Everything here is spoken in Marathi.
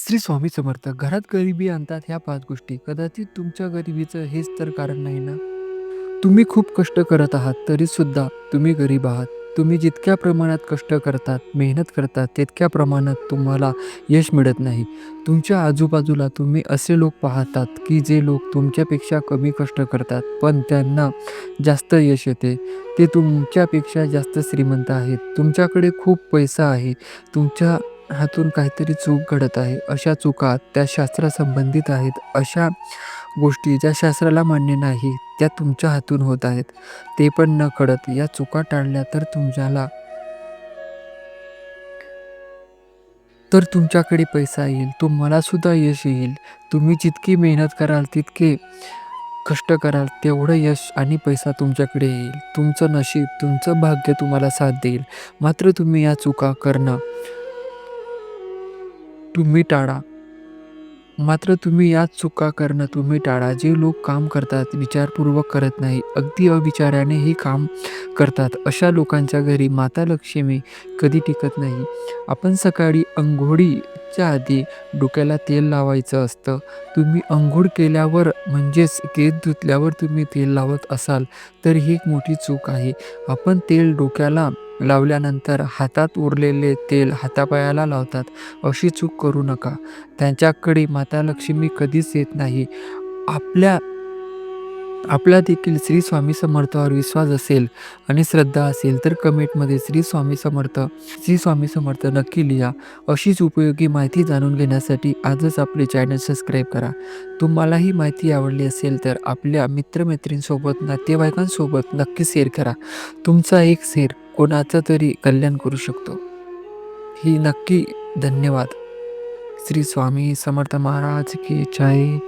श्री स्वामी समर्थ घरात गरिबी आणतात ह्या पाच गोष्टी. कदाचित तुमच्या गरिबीचं हेच तर कारण नाही ना? तुम्ही खूप कष्ट करत आहात तरी सुद्धा तुम्ही गरीब आहात. तुम्ही जितक्या प्रमाणात कष्ट करतात मेहनत करतात तितक्या प्रमाणात तुम्हाला यश मिळत नाही. तुमच्या आजूबाजूला तुम्ही असे लोक पाहतात की जे लोक तुमच्यापेक्षा कमी कष्ट करतात पण त्यांना जास्त यश येते. ते तुमच्यापेक्षा जास्त श्रीमंत आहेत. तुमच्याकडे खूप पैसा आहे. तुमच्या हातून काहीतरी चूक घडत आहे. अशा चुका त्या शास्त्रासंबंधित आहेत. अशा गोष्टी ज्या शास्त्राला मान्य नाही त्या तुमच्या हातून होत आहेत. ते पण न कळत या चुका टाळल्या तर तुमच्याला तर तुमच्याकडे पैसा येईल. तुम्हाला सुद्धा यश येईल. तुम्ही जितकी मेहनत कराल तितके कष्ट कराल तेवढं यश आणि पैसा तुमच्याकडे येईल. तुमचं नशीब तुमचं भाग्य तुम्हाला साथ देईल. मात्र तुम्ही या चुका करणं तुम्ही टाळा. मात्र तुम्ही याच चुका करणं तुम्ही टाळा. जे लोक काम करतात विचारपूर्वक करत नाही अगदी अविचाराने हे काम करतात. अशा लोकांच्या घरी माता लक्ष्मी कधी टिकत नाही. आपण सकाळी अंघोळीच्या आधी डोक्याला तेल लावायचं असतं. तुम्ही अंघोळ केल्यावर म्हणजेच केस धुतल्यावर तुम्ही तेल लावत असाल तर ही एक मोठी चूक आहे. आपण तेल डोक्याला लावल्यानंतर हातात उरलेले तेल हातापायाला लावतात. अशी चूक करू नका. त्यांच्याकडे माता लक्ष्मी कधीच येत नाही. आपल्या आपला देखील श्री स्वामी समर्थावर विश्वास असेल आणि श्रद्धा असेल तर कमेंटमध्ये श्री स्वामी समर्थ श्री स्वामी समर्थ नक्की लिहा. अशीच उपयोगी माहिती जाणून घेण्यासाठी आजच आपले चॅनल सबस्क्राईब करा. तुम्हाला ही माहिती आवडली असेल तर आपल्या मित्रमैत्रींसोबत नातेवाईकांसोबत नक्की शेअर करा. तुमचा एक शेअर कोणाचं तरी कल्याण करू शकतो. ही नक्की धन्यवाद. श्री स्वामी समर्थ महाराज की जय.